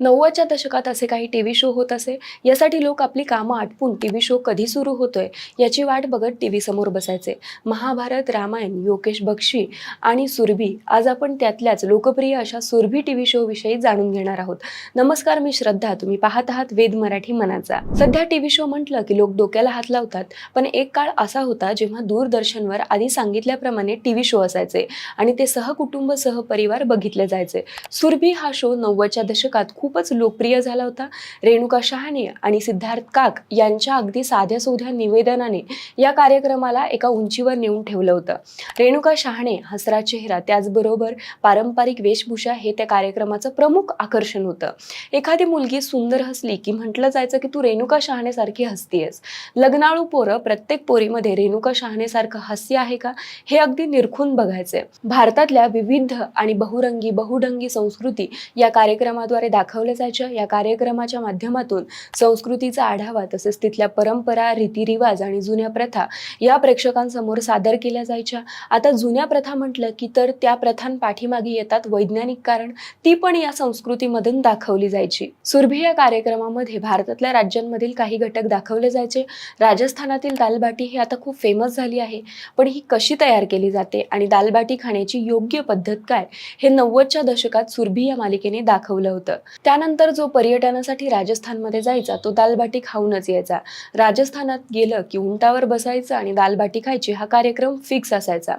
नव्वदच्या दशकात असे काही टी व्ही शो होत असे. यासाठी लोक आपली कामं आटपून टी व्ही शो कधी सुरू होतोय याची वाट बघत टी व्ही समोर बसायचे. महाभारत रामायण योकेश बक्षी आणि सुरभी आज आपण त्यातल्याच लोकप्रिय अशा सुरभी टी व्ही शो विषयी जाणून घेणार आहोत. नमस्कार मी श्रद्धा. तुम्ही पाहत आहात वेद मराठी मनाचा. सध्या टी व्ही शो म्हटलं की लोक डोक्याला हात लावतात पण एक काळ असा होता जेव्हा दूरदर्शनवर आधी सांगितल्याप्रमाणे टी व्ही शो असायचे आणि ते सहकुटुंब सहपरिवार बघितले जायचे. सुरभी हा शो नव्वदच्या दशकात खूप खूपच लोकप्रिय झाला होता. रेणुका शहाणे आणि सिद्धार्थ काक यांच्या अगदी साध्या सोध्या निवेदनाने या कार्यक्रमाला एका उंचीवर नेऊन ठेवलं होतं. रेणुका शहाणे हसरा चेहरा त्याचबरोबर पारंपरिक वेशभूषा हे त्या कार्यक्रमाचं प्रमुख आकर्षण होतं. एखादी मुलगी सुंदर हसली की म्हटलं जायचं की तू रेणुका शहाणेसारखी हसतीयस. लग्नाळू पोरं प्रत्येक पोरीमध्ये रेणुका शहाणेसारखं हास्य आहे का हे अगदी निरखून बघायचे. भारतातल्या विविध आणि बहुरंगी बहुढंगी संस्कृती या कार्यक्रमाद्वारे दाखवल्या जायच्या या कार्यक्रमाच्या माध्यमातून संस्कृतीचा आढावा तसेच तिथल्या परंपरा रीतिरिवाज आणि जुन्या प्रथा या प्रेक्षकांसमोर सादर केल्या जायच्या. आता जुन्या प्रथा म्हटलं की तर त्या प्रथांपाठीमागे येतात वैज्ञानिक कारण. ती पण या संस्कृतीमधून दाखवली जायची. सुरभी या कार्यक्रमामध्ये भारतातल्या राज्यांमधील काही घटक दाखवले जायचे. राजस्थानातील दालबाटी ही आता खूप फेमस झाली आहे. पण ही कशी तयार केली जाते आणि दालबाटी खाण्याची योग्य पद्धत काय हे नव्वदच्या दशकात सुरभी या मालिकेने दाखवलं होतं. त्यानंतर जो पर्यटनासाठी राजस्थानमध्ये जायचा तो दालबाटी खाऊनच यायचा. राजस्थानात गेलं की उंटावर बसायचं आणि दालबाटी खायची हा कार्यक्रम फिक्स असायचा.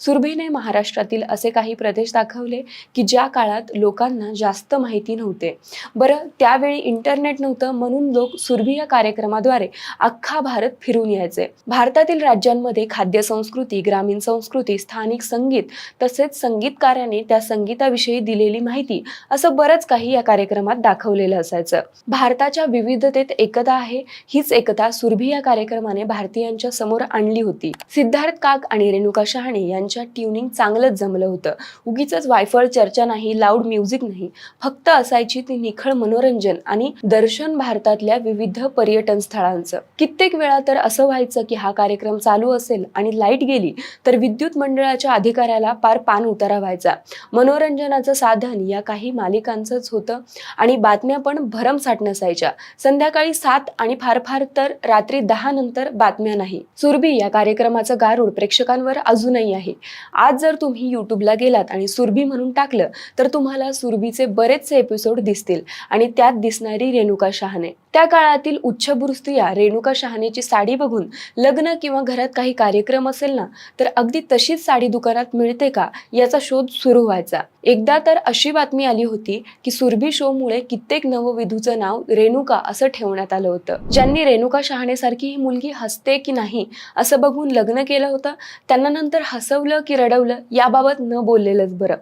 सुरभीने महाराष्ट्रातील असे काही प्रदेश दाखवले की ज्या काळात लोकांना जास्त माहिती नव्हते. बरं त्यावेळी इंटरनेट नव्हतं म्हणून लोक सुरभी या कार्यक्रमाद्वारे अख्खा भारत फिरून यायचे. भारतातील राज्यांमध्ये खाद्य संस्कृती ग्रामीण संस्कृती स्थानिक संगीत तसेच संगीतकाराने त्या संगीताविषयी दिलेली माहिती असं बरंच काही या कार्यक्रम कार्यक्रमात दाखवलेलं असायचं. भारताच्या विविधतेत एकता आहे हीच एकता सुरभी या कार्यक्रमाने भारतीयांच्या समोर आणली होती. सिद्धार्थ काक आणि रेणुका शहाणे यांच्या ट्युनिंग चांगलंच जमलं होतं. उगीच वायफळ चर्चा नाही लाऊड म्युझिक नाही फक्त असायची ती निखळ मनोरंजन आणि दर्शन भारतातल्या विविध पर्यटन स्थळांचं. कित्येक वेळा तर असं व्हायचं की हा कार्यक्रम चालू असेल आणि लाइट गेली तर विद्युत मंडळाच्या अधिकाऱ्याला पार पान उतारा व्हायचा मनोरंजनाचं साधन या काही मालिकांचंच होतं आणि बातम्या पण भरमसाठ नसायच्या संध्याकाळी सात आणि फार फार तर रात्री दहा नंतर बातम्या नाही. सुरभी या कार्यक्रमाचं गारूड प्रेक्षकांवर अजूनही आहे. आज जर तुम्ही युट्यूबला गेलात आणि सुरभी म्हणून टाकलं तर तुम्हाला सुरभीचे बरेचसे एपिसोड दिसतील आणि त्यात दिसणारी रेणुका शहाणे. त्या काळातील उच्चभ्रू स्त्रिया रेणुका शहाणेची साडी बघून लग्न किंवा घरात काही कार्यक्रम असेल ना तर अगदी तशीच साडी दुकानात मिळते का याचा शोध सुरू व्हायचा. एकदा तर अशी बातमी आली होती की सुरभी शो मुळे कित्येक नववधूचं नाव रेणुका असं ठेवण्यात आलं होतं. ज्यांनी रेणुका शहाणेसारखी ही मुलगी हसते की नाही असं बघून लग्न केलं होतं त्यांना नंतर हसवलं की रडवलं याबाबत न बोललेलंच बरं.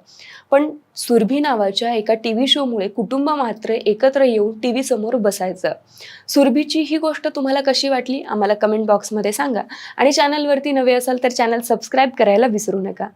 पण सुरभी नावाच्या एका टी व्ही शोमुळे कुटुंब मात्र एकत्र येऊन टी व्ही समोर बसायचं. सुरभीची ही गोष्ट तुम्हाला कशी वाटली आम्हाला कमेंट बॉक्समध्ये सांगा. आणि चॅनलवरती नवे असाल तर चॅनल सबस्क्राईब करायला विसरू नका.